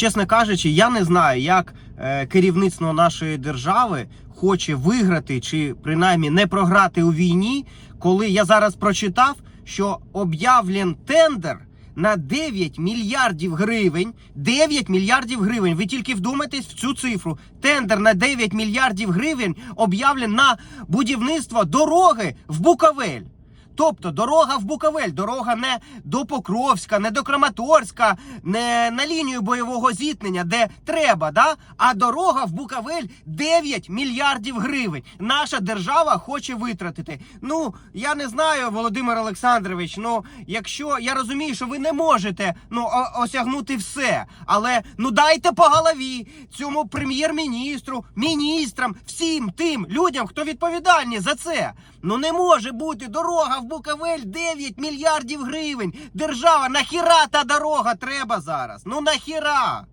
чесно кажучи, я не знаю, як е, керівництво нашої держави хоче виграти чи принаймні не програти у війні, коли я зараз прочитав, що об'явлен тендер. На 9 мільярдів гривень. 9 мільярдів гривень. Ви тільки вдумайтесь в цю цифру. Тендер на 9 мільярдів гривень об'явлен на будівництво дороги в Буковель. Тобто дорога в Буковель, дорога не до Покровська, не до Краматорська, не на лінію бойового зіткнення, де треба, да? а дорога в Буковель 9 мільярдів гривень. Наша держава хоче витратити. Ну, я не знаю, Володимир Олександрович. Ну, якщо я розумію, що ви не можете ну, осягнути все, але ну дайте по голові цьому прем'єр-міністру, міністрам, всім тим людям, хто відповідальні за це. Ну не може бути дорога в Буковель 9 мільярдів гривень. Держава, нахіра та дорога треба зараз? Ну нахіра?